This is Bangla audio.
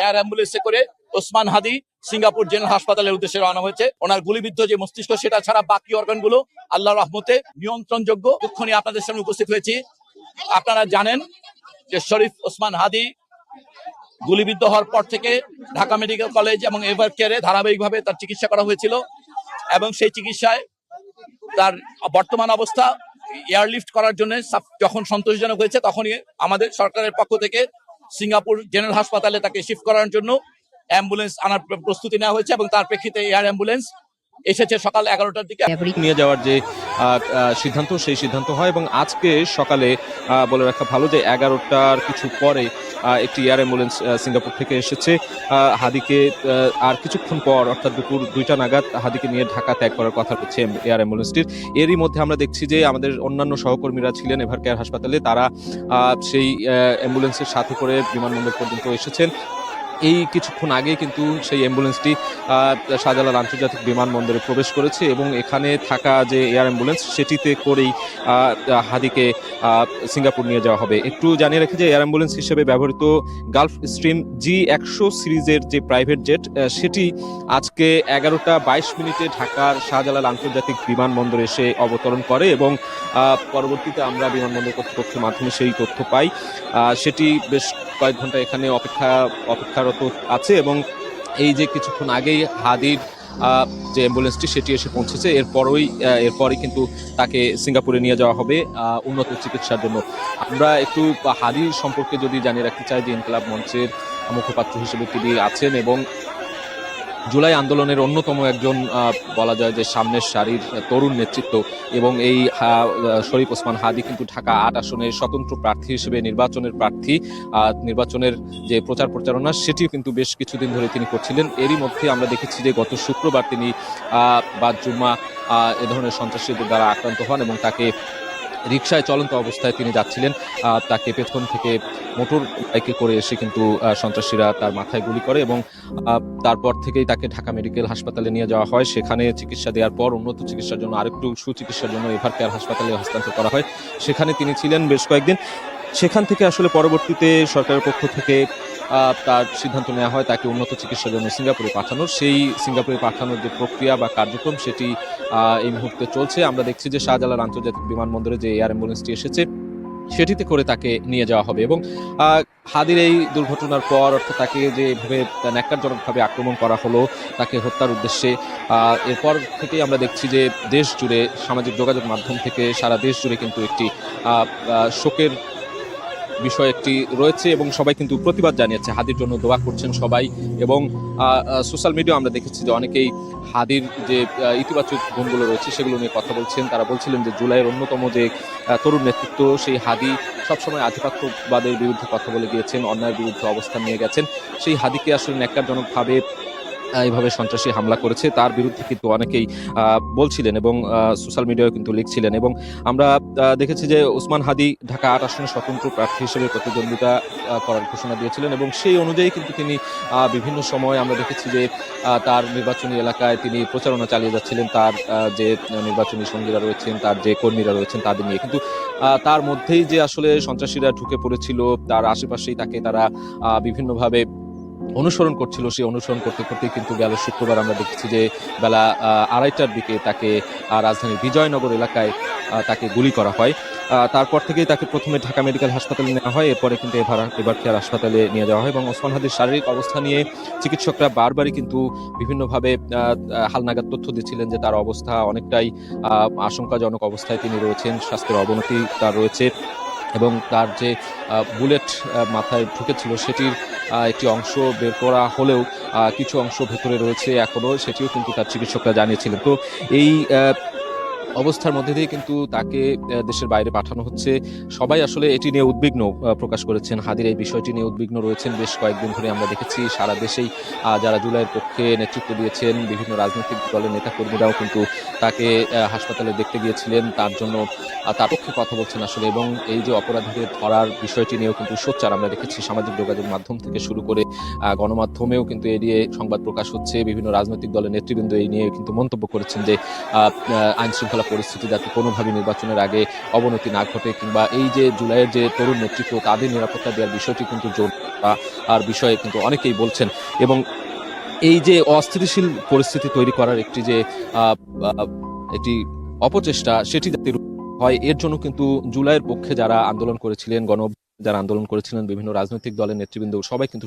এয়ার অ্যাম্বুলেন্সে করে ওসমান হাদি সিঙ্গাপুর জেনারেল হাসপাতালের উদ্দেশ্যে রওনা হয়েছে। ওনার গুলিবিদ্ধ যে মস্তিষ্ক, সেটা ছাড়া বাকি অর্গানগুলো আল্লাহ রহমতে নিয়ন্ত্রণযোগ্য। দুঃখনী আপনাদের সামনে উপস্থিত হয়েছি। আপনারা জানেন যে শরীফ ওসমান হাদি গুলিবিদ্ধ হওয়ার পর থেকে ঢাকা মেডিকেল কলেজ এবং এভার কেয়ারে ধারাবাহিকভাবে তার চিকিৎসা করা হয়েছিল এবং সেই চিকিৎসায় তার বর্তমান অবস্থা এয়ারলিফট করার জন্য যখন সন্তোষজনক হয়েছে, তখনই আমাদের সরকারের পক্ষ থেকে সিঙ্গাপুর জেনারেল হাসপাতালে তাকে শিফট করার জন্য অ্যাম্বুলেন্স আনার প্রস্তুতি নেওয়া হয়েছে এবং তার প্রেক্ষিতে এয়ার অ্যাম্বুলেন্স এসেছে সকাল এগারোটার দিকে। নিয়ে যাওয়ার যে সিদ্ধান্ত, সেই সিদ্ধান্ত হয় এবং আজকে সকালে বলে রাখা ভালো যে এগারোটার কিছু পরে একটি এয়ার অ্যাম্বুলেন্স সিঙ্গাপুর থেকে এসেছে। হাদিকে আর কিছুক্ষণ পর, অর্থাৎ দুপুর দুইটা নাগাদ, হাদিকে নিয়ে ঢাকা ত্যাগ করার কথা হচ্ছে এয়ার অ্যাম্বুলেন্সটির। এরই মধ্যে আমরা দেখছি যে, আমাদের অন্যান্য সহকর্মীরা ছিলেন এভার কেয়ার হাসপাতালে। তারা সেই অ্যাম্বুলেন্সের সাথে করে বিমানবন্দর পর্যন্ত এসেছেন। এই কিছুক্ষণ আগেই কিন্তু সেই অ্যাম্বুলেন্সটি শাহজালাল আন্তর্জাতিক বিমানবন্দরে প্রবেশ করেছে এবং এখানে থাকা যে এয়ার অ্যাম্বুলেন্স সেটিতে করেই হাদিকে সিঙ্গাপুর নিয়ে যাওয়া হবে। একটু জানিয়ে রাখি যে এয়ার অ্যাম্বুলেন্স হিসেবে ব্যবহৃত গালফ স্ট্রিম জি একশো সিরিজের যে প্রাইভেট জেট সেটি আজকে এগারোটা বাইশ মিনিটে ঢাকার শাহজালাল আন্তর্জাতিক বিমানবন্দরে এসে অবতরণ করে এবং পরবর্তীতে আমরা বিমানবন্দর কর্তৃপক্ষের মাধ্যমে সেই তথ্য পাই। সেটি বেশ কয়েক ঘণ্টা এখানে অপেক্ষা, অপেক্ষারত আছে এবং এই যে কিছুক্ষণ আগেই হাদির যে অ্যাম্বুলেন্সটি সেটি এসে পৌঁছেছে, এরপরই এরপরই কিন্তু তাকে সিঙ্গাপুরে নিয়ে যাওয়া হবে উন্নত চিকিৎসার জন্য। আমরা একটু হাদির সম্পর্কে যদি জানিয়ে রাখতে চাই যে ইনকলাব মঞ্চের মুখপাত্র হিসেবে তিনি আছেন এবং জুলাই আন্দোলনের অন্যতম একজন বলা যায় যে সামনের সারির তরুণ নেতৃত্ব এবং এই শরীফ ওসমান হাদি কিন্তু ঢাকা আট আসনের স্বতন্ত্র প্রার্থী হিসেবে নির্বাচনের প্রার্থী নির্বাচনের যে প্রচার প্রচারণা সেটিও কিন্তু বেশ কিছুদিন ধরে তিনি করছিলেন। এরই মধ্যে আমরা দেখেছি যে গত শুক্রবার তিনি বা জুম্মা এ ধরনের সন্ত্রাসীদের দ্বারা আক্রান্ত হন এবং তাকে রিকশায় চলন্ত অবস্থায় তিনি যাচ্ছিলেন। তাকে পেছন থেকে মোটর বাইকে করে এসে কিন্তু সন্ত্রাসীরা তার মাথায় গুলি করে এবং তারপর থেকেই তাকে ঢাকা মেডিকেল হাসপাতালে নিয়ে যাওয়া হয়। সেখানে চিকিৎসা দেওয়ার পর উন্নত চিকিৎসার জন্য আরেকটু সুচিকিৎসার জন্য এভার কেয়ার হাসপাতালে হস্তান্তর করা হয়। সেখানে তিনি ছিলেন বেশ কয়েকদিন। সেখান থেকে আসলে পরবর্তীতে সরকারের পক্ষ থেকে তার সিদ্ধান্ত নেওয়া হয় তাকে উন্নত চিকিৎসার জন্য সিঙ্গাপুরে পাঠানোর। সেই সিঙ্গাপুরে পাঠানোর যে প্রক্রিয়া বা কার্যক্রম সেটি এই মুহূর্তে চলছে। আমরা দেখছি যে শাহজালাল আন্তর্জাতিক বিমানবন্দরে যে এয়ার অ্যাম্বুলেন্সটি এসেছে, সেটিতে করে তাকে নিয়ে যাওয়া হবে এবং হাদির এই দুর্ঘটনার পর অর্থাৎ তাকে যে এভাবে ন্যাক্কারজনকভাবে আক্রমণ করা হলো, তাকে হত্যার উদ্দেশ্যে এরপর থেকেই আমরা দেখছি যে দেশ জুড়ে সামাজিক যোগাযোগ মাধ্যম থেকে সারা দেশ জুড়ে কিন্তু একটি শোকের বিষয় একটি রয়েছে এবং সবাই কিন্তু প্রতিবাদ জানিয়েছে। হাদির জন্য দোয়া করছেন সবাই এবং সোশ্যাল মিডিয়া আমরা দেখেছি যে অনেকেই হাদির যে ইতিবাচক গুণগুলো রয়েছে সেগুলো নিয়ে কথা বলছেন। তারা বলছিলেন যে জুলাইয়ের অন্যতম যে তরুণ নেতৃত্ব সেই হাদি সবসময় আধিপত্যবাদের বিরুদ্ধে কথা বলে গিয়েছেন অন্যায়ের বিরুদ্ধে অবস্থান নিয়ে গেছেন। সেই হাদিকে আসলে ন্যাক্কারজনকভাবে আহ, এইভাবে সন্ত্রাসী হামলা করেছে, তার বিরুদ্ধে কিন্তু অনেকেই বলছিলেন এবং সোশ্যাল মিডিয়ায় কিন্তু লিখছিলেন এবং আমরা দেখেছি যে ওসমান হাদি ঢাকা আট আসনে স্বতন্ত্র প্রার্থী হিসেবে প্রতিদ্বন্দ্বিতা করার ঘোষণা দিয়েছিলেন এবং সেই অনুযায়ী কিন্তু তিনি বিভিন্ন সময় আমরা দেখেছি যে তার নির্বাচনী এলাকায় তিনি প্রচারণা চালিয়ে যাচ্ছিলেন, তার যে নির্বাচনী সঙ্গীরা রয়েছেন, তার যে কর্মীরা রয়েছেন তাদের নিয়ে। কিন্তু তার মধ্যেই যে আসলে সন্ত্রাসীরা ঢুকে পড়েছিল, তার আশেপাশেই তাকে তারা বিভিন্নভাবে অনুসরণ করছিল, সে অনুসরণ করতে করতে কিন্তু গেল শুক্রবার আমরা দেখেছি যে বেলা আড়াইটার দিকে তাকে রাজধানীর বিজয়নগর এলাকায় তাকে গুলি করা হয়। তারপর থেকেই তাকে প্রথমে ঢাকা মেডিকেল হাসপাতালে নেওয়া হয়, এরপরে কিন্তু এবার এবার কেয়ার হাসপাতালে নিয়ে যাওয়া হয় এবং ওসমান হাদির শারীরিক অবস্থা নিয়ে চিকিৎসকরা বারবারই কিন্তু বিভিন্নভাবে হালনাগাদ তথ্য দিচ্ছিলেন যে তার অবস্থা অনেকটাই আশঙ্কাজনক অবস্থায় তিনি রয়েছেন, স্বাস্থ্যের অবনতি তার রয়েছে। এবং তার যে বুলেট মাথায় ঢুকেছিল সেটির একটি অংশ বের করা হলেও কিছু অংশ ভেতরে রয়েছে এখনও সেটিও কিন্তু তার চিকিৎসকরা জানিয়েছিলেন। তো এই অবস্থার মধ্যে দিয়ে কিন্তু তাকে দেশের বাইরে পাঠানো হচ্ছে। সবাই আসলে এটি নিয়ে উদ্বিগ্ন প্রকাশ করেছেন। হাদির এই বিষয়টি নিয়ে উদ্বিগ্ন রয়েছেন বেশ কয়েকদিন ধরে আমরা দেখেছি। সারা দেশেই যারা জুলাইয়ের পক্ষে নেতৃত্ব দিয়েছেন, বিভিন্ন রাজনৈতিক দলের নেতাকর্মীরাও কিন্তু তাকে হাসপাতালে দেখতে গিয়েছিলেন। তার জন্য তার পক্ষে কথা বলছেন আসলে এবং এই যে অপরাধীদের ধরার বিষয়টি নিয়েও কিন্তু সোচ্চার আমরা দেখেছি। সামাজিক যোগাযোগ মাধ্যম থেকে শুরু করে গণমাধ্যমেও কিন্তু এই নিয়ে সংবাদ প্রকাশ হচ্ছে। বিভিন্ন রাজনৈতিক দলের নেতৃবৃন্দ এই নিয়ে কিন্তু মন্তব্য করেছেন যে আইন পরিস্থিতি যাতে কোনোভাবে নির্বাচনের আগে অবনতি না ঘটে কিংবা এই যে জুলাইয়ের যে তরুণ নেতৃত্ব, তাদের নিরাপত্তা দেওয়ার বিষয়টি কিন্তু জোর আর বিষয়ে কিন্তু অনেকেই বলছেন। এবং এই যে অস্থিতিশীল পরিস্থিতি তৈরি করার একটি যে একটি অপচেষ্টা, সেটি যাতে হয়, এর জন্য কিন্তু জুলাইয়ের পক্ষে যারা আন্দোলন করেছিলেন, গণ যারা আন্দোলন করেছিলেন, বিভিন্ন রাজনৈতিক দলের নেতৃবৃন্দ, সবাই কিন্তু